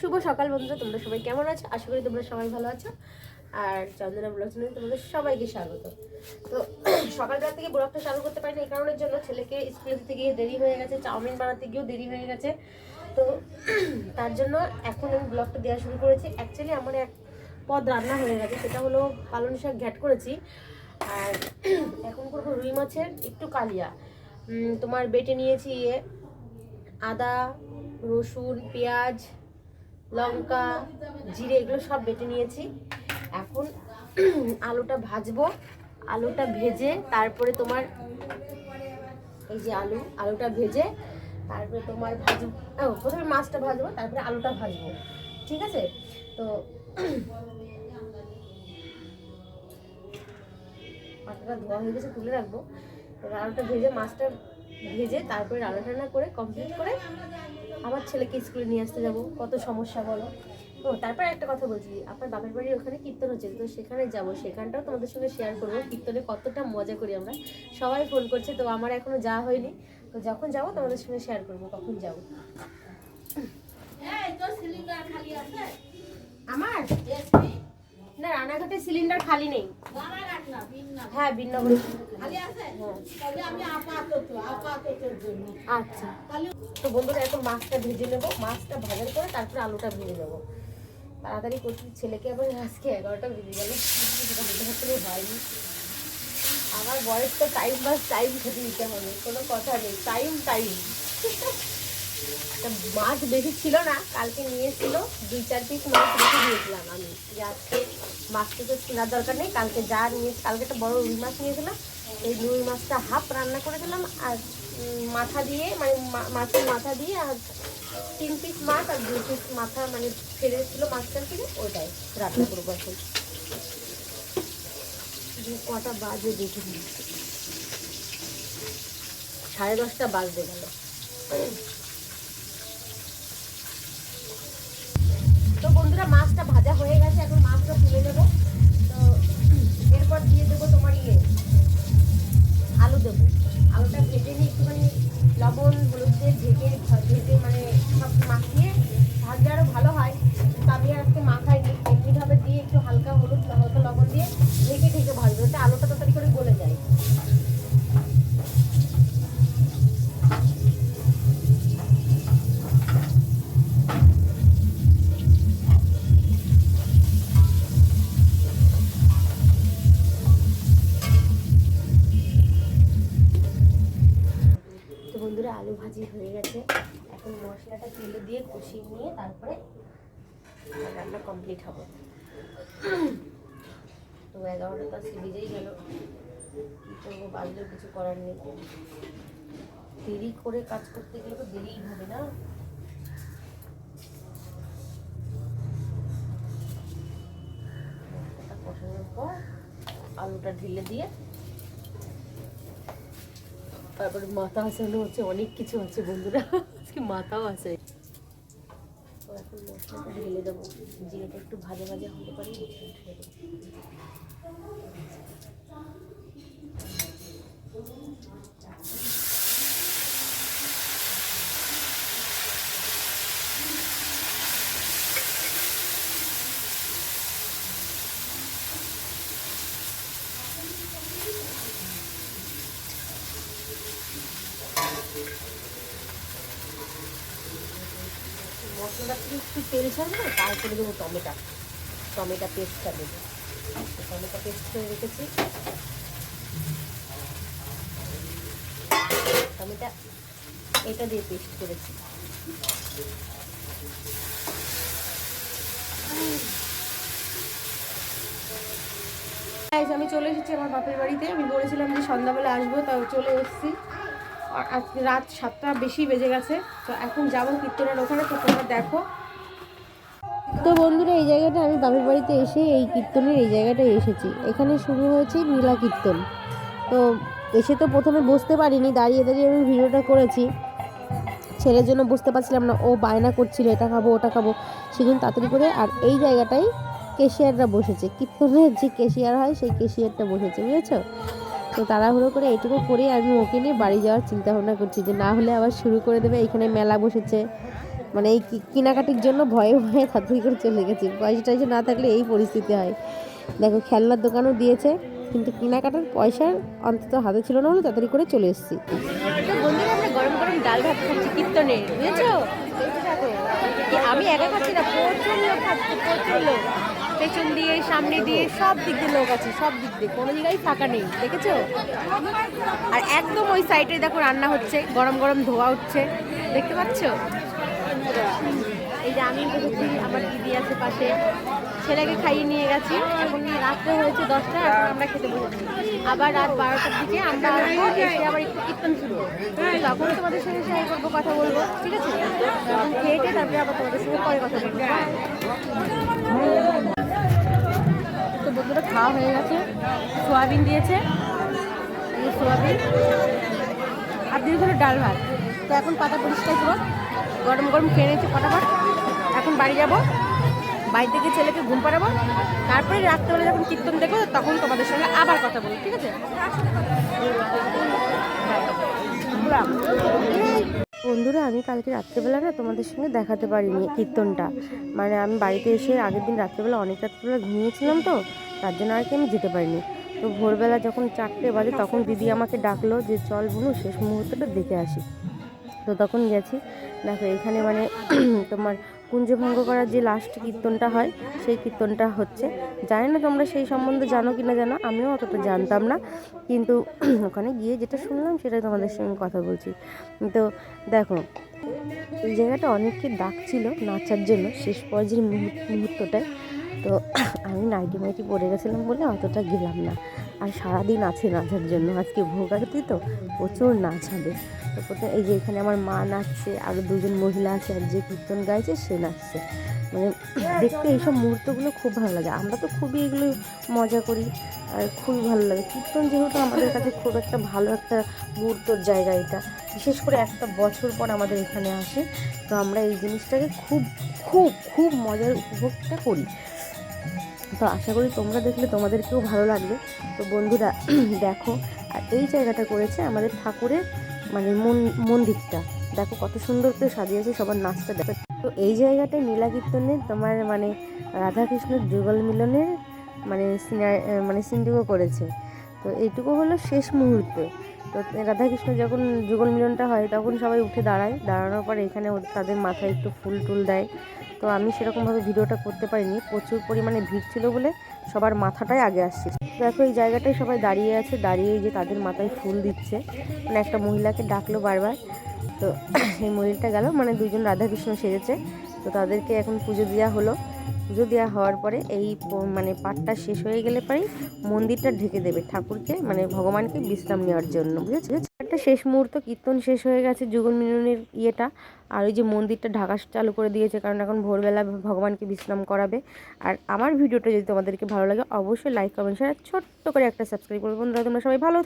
শুভ সকাল বন্ধুরা, তোমরা সবাই কেমন আছো? আশা করি তোমরা সবাই ভালো আছো। আর চন্দনা ব্লগ তোমাদের সবাইকে স্বাগত। তো সকালবেলা থেকে ব্লগটা চালু করতে পারিনি এই কারণের জন্য ছেলেকে স্কুলে দিতে গিয়ে দেরি হয়ে গেছে, চাউমিন বানাতে গিয়েও দেরি হয়ে গেছে। তো তার জন্য এখন আমি ব্লগটা দেওয়া শুরু করেছি। অ্যাকচুয়ালি আমার এক পদ রান্না হয়ে গেছে, সেটা হলো পালং শাক ঘ্যাট করেছি। আর এখন করব রুই মাছের, একটু কালিয়া। তোমার বেটে নিয়েছি ইয়ে আদা, রসুন, পেঁয়াজ লঙ্কা জিরে এগুলো সব বেটে নিয়েছি। এখন আলুটা ভাজবো। আলুটা ভেজে তারপরে তোমার এই যে আলু আলুটা ভেজে তারপরে তোমার ভাজবো। ও, প্রথমে মাছটা ভাজবো তারপরে আলুটা ভাজবো। ঠিক আছে? তো পাতাটা ধোয়া হয়ে গেছে তুলে রাখব। এবার আলুটা ভেজে মাছটা ভেজে তারপরে রান্না টান্না করে কমপ্লিট করে আবার ছেলেকে স্কুলে নিয়ে আসতে যাব কত সমস্যা বলো। ও তারপরে একটা কথা বলছি আপনার বাপের বাড়ির ওখানে কীর্তন হচ্ছে তো সেখানে যাব সেখানটাও তোমাদের সঙ্গে শেয়ার করব কীর্তনে কতটা মজা করি আমরা। সবাই ফোন করছে তো আমার এখনও যাওয়া হয়নি তো যখন যাব তোমাদের সঙ্গে শেয়ার করব কখন যাব। আমার? সিলিন্ডার খালি নেই। হ্যাঁ বিন্নগর আচ্ছা। তো বন্ধুরা এখন মাছটা ভেজে নেব। মাছটা ভাজার পরে তারপরে আলুটা ভেজে নেব। তাড়াতাড়ি করছি ছেলেকে আবার আজকে এগারোটা বেজে গেল। হয়নি আমার বয়স তো টাইম বাস টাইম খেতে দিতে হবে। কোনো কথা নেই। টাইম টাইম মাছ বেশি ছিল না, কালকে নিয়েছিল, দুই চার পিস মাছ রেখে দিয়েছিলাম আমি। যে আজকে মাছটা তো কেনার দরকার নেই, কালকে যা নিয়ে কালকে একটা বড় রুই মাছ নিয়েছিলাম। এই রুই মাছটা হাফ রান্না করে দিলাম আর মাথা দিয়ে মানে মাছের মাথা দিয়ে, আর তিন পিস মাছ আর দুই পিস মাথা মানে ফেলে ছিল মাছটার থেকে ওটাই রান্না করব এখন। কটা বাজে দেখে। সাড়ে দশটা বাজতে গেল। মাছটা ভাজা হয়ে গেছে এখন মাছটা তুলে দেবো তো এরপর দিয়ে দেবো আলু ভাজি হয়ে গেছে। এখন মশলাটা তেলে দিয়ে কষিয়ে নিয়ে তারপরে রান্না কমপ্লিট হবে। তো এগারোটা আজকে বেজেই গেল। কী করব বাজলেও কিছু করার নেই। দেরি করে কাজ করতে গেলে তো দেরিই হবে না? কষানোর পর আলুটা ঢেলে দিয়ে তারপরে মাথা আসানো হচ্ছে, অনেক কিছু আছে বন্ধুরা। আজকে মাথাও আছে। এখন মশলাটা ঢেলে দেবো। জিরেটা একটু ভাজা ভাজা হতে পারে মশলাটা একটু তেল ছাড়বে, তারপরে দেবো টমেটো। টমেটো পেস্টটা দেবো। টমেটো পেস্ট করে রেখেছি। টমেটো এটা দিয়ে পেস্ট করেছি। আমি চলে এসেছি আমার বাপের বাড়িতে। আমি বলেছিলাম যে সন্ধ্যাবেলা আসব, তাও চলে এসেছি। আজকে রাত সাতটা বেশি বেজে গেছে, তো এখন যাব কীর্তনের ওখানে, তো তোমরা দেখো। তো বন্ধুরা, এই জায়গাটা আমি বাপের বাড়িতে এসে এই কীর্তনের এই জায়গাটায় এসেছি। এখানে শুরু হয়েছে নীলা কীর্তন। তো এসে তো প্রথমে বসতে পারিনি, দাঁড়িয়ে দাঁড়িয়ে আমি ভিডিওটা করেছি। ছেলের জন্য বুঝতে পারছিলাম না, ও বায়না করছিল, এটা খাব, ওটা খাব। সেজন্য তাড়াতাড়ি করে আর এই জায়গাটাই কেশিয়াররা বসেছে। কীর্তনের যে কেশিয়ার হয়, সেই কেশিয়ারটা বসেছে, বুঝেছ? তো তাড়াহুড়ো করে এটুকু করে আমি ওকে নিয়ে বাড়ি যাওয়ার চিন্তা ভাবনা করছি যে না হলে আবার শুরু করে দেবে, এখানে মেলা বসেছে। মানে এই কেনাকাটির জন্য ভয়ে ভয়ে তাড়াতাড়ি করে চলে গেছি। পয়সা টয়সা না থাকলে এই পরিস্থিতি হয়। দেখো, খেলনার দোকানও দিয়েছে, কিন্তু কেনাকাটার পয়সা অন্তত হাতে ছিল না বলে তাড়াতাড়ি করে চলে এসেছি। গরম গরম ডাল ভাত বুঝেছ? থাকো। আমি একা খাচ্ছি না প্রচুর লোক খাচ্ছে প্রচুর লোক পেছন দিয়ে, সামনে দিয়ে সব দিক দিয়ে লোক আছে, সব দিক দিয়ে। কোনো জায়গায় ফাঁকা নেই, দেখেছ? আর একদম ওই সাইডে দেখো রান্না হচ্ছে, গরম গরম ধোয়া উঠছে দেখতে পাচ্ছ? এই যে আমি বসেছি, আমার দিদি আছে পাশে। ছেলেকে খাইয়ে নিয়ে গেছি, এখন রাত্রে হয়েছে দশটা, এখন আমরা খেতে বসেছি আবার রাত বারোটার দিকে আমরা আবার একটু কীর্তন শুরু তখন তোমাদের সঙ্গে শেয়ার করব, কথা বলব, ঠিক আছে? খেয়ে টেয়ে তারপরে আবার তোমাদের সঙ্গে পরে কথা বলব। খাওয়া হয়ে গেছে। সোয়াবিন দিয়েছে। সোয়াবিন। আর দিয়ে হলো ডাল ভাত। তো এখন পাতা পরিষ্কার করো। গরম গরম খেয়ে নিয়েছি ফটাফট। এখন বাড়ি যাব। বাড়ি থেকে ছেলেকে ঘুম পাড়াবো। তারপরে রাত্রেবেলা যখন কীর্তন দেখব, তখন তোমাদের সঙ্গে আবার কথা বলব, ঠিক আছে? বন্ধুরা, আমি কালকে রাত্রেবেলা না তোমাদের সঙ্গে দেখাতে পারিনি কীর্তনটা। মানে আমি বাড়িতে এসে আগের দিন রাত্রেবেলা অনেক রাত্রেবেলা ঘুমিয়েছিলাম তো। তার জন্য আর কি আমি যেতে পারিনি। তো ভোরবেলা যখন চারটে বাজে তখন দিদি আমাকে ডাকলো যে, চল বুনু, শেষ মুহূর্তটা দেখে আসি। তো তখন গেছি। দেখো, এখানে মানে তোমার কুঞ্জভঙ্গ করার যে লাস্ট কীর্তনটা হয়, সেই কীর্তনটা হচ্ছে। জানি না তোমরা সেই সম্বন্ধে জানো কি না জানো, আমিও অতটা জানতাম না। কিন্তু ওখানে গিয়ে যেটা শুনলাম, সেটাই তোমাদের সঙ্গে কথা বলছি। তো দেখো, এই জায়গাটা অনেককে ডাকছিল নাচার জন্য শেষ পর্যায়ের মুহূর্ত- মুহূর্তটায়। তো আমি নাইটি মাইটি পরে গেছিলাম বলে অতটা গেলাম না। আর সারাদিন আছে নাচার জন্য, আজকে ভোগ আরতি তো, প্রচুর নাচ হবে তো প্রথমে এই যে এখানে আমার মা নাচছে আরও দুজন মহিলা আছে, আর যে কীর্তন গাইছে, সে নাচছে। মানে দেখতে এইসব মুহূর্তগুলো খুব ভালো লাগে। আমরা তো খুবই এগুলো মজা করি, আর খুবই ভালো লাগে। কীর্তন যেহেতু আমাদের কাছে খুব একটা ভালো একটা মুহূর্তর জায়গা এটা। বিশেষ করে একটা বছর পর আমাদের এখানে আসে। তো আমরা এই জিনিসটাকে খুব খুব খুব মজার উপভোগটা করি। তো আশা করি তোমরা দেখলে তোমাদেরকেও ভালো লাগবে। তো বন্ধুরা, দেখো, আর এই জায়গাটা করেছে আমাদের ঠাকুরের মানে মন, মন্দিরটা। দেখো কত সুন্দর করে সাজিয়েছে, সবার নাচটা দেখো। তো এই জায়গাটায় নীলা কীর্তনের তোমার মানে রাধাকৃষ্ণের যুগল মিলনের মানে মানে সিনটুকু করেছে। তো এইটুকু হলো শেষ মুহূর্তে। তো রাধাকৃষ্ণ যখন যুগল মিলনটা হয়, তখন সবাই উঠে দাঁড়ায়। দাঁড়ানোর পর এখানে তাদের মাথায় একটু ফুল টুল দেয়। তো আমি সেরকমভাবে ভিডিওটা করতে পারিনি। প্রচুর পরিমাণে ভিড় ছিল বলে সবার মাথাটাই আগে আসছে দেখো, এই জায়গাটায় সবাই দাঁড়িয়ে আছে, দাঁড়িয়ে যে তাদের মাথায় ফুল দিচ্ছে। মানে একটা মহিলাকে ডাকলো বারবার। তো এই মহিলাটা গেল মানে দুজন রাধাকৃষ্ণ সেজেছে। তো তাদেরকে এখন পুজো দেওয়া হলো। পুজো দেওয়া হওয়ার পরে এই মানে পাঠটা শেষ হয়ে গেলে পরেই মন্দিরটা ঢেকে দেবে ঠাকুরকে মানে ভগবানকে বিশ্রাম নেওয়ার জন্য বুঝেছ একটা শেষ মুহূর্ত, কীর্তন শেষ হয়ে গেছে যুগল মিলনের ইয়েটা, আর ওই যে মন্দিরটা ঢাকা চালু করে দিয়েছে, কারণ এখন ভোরবেলা ভগবানকে বিশ্রাম করাবে। আর আমার ভিডিওটা যদি তোমাদেরকে ভালো লাগে, অবশ্যই লাইক কমেন্ট শেয়ার ছোট্ট করে একটা সাবস্ক্রাইব করবে। বন্ধুরা, তোমরা সবাই ভালো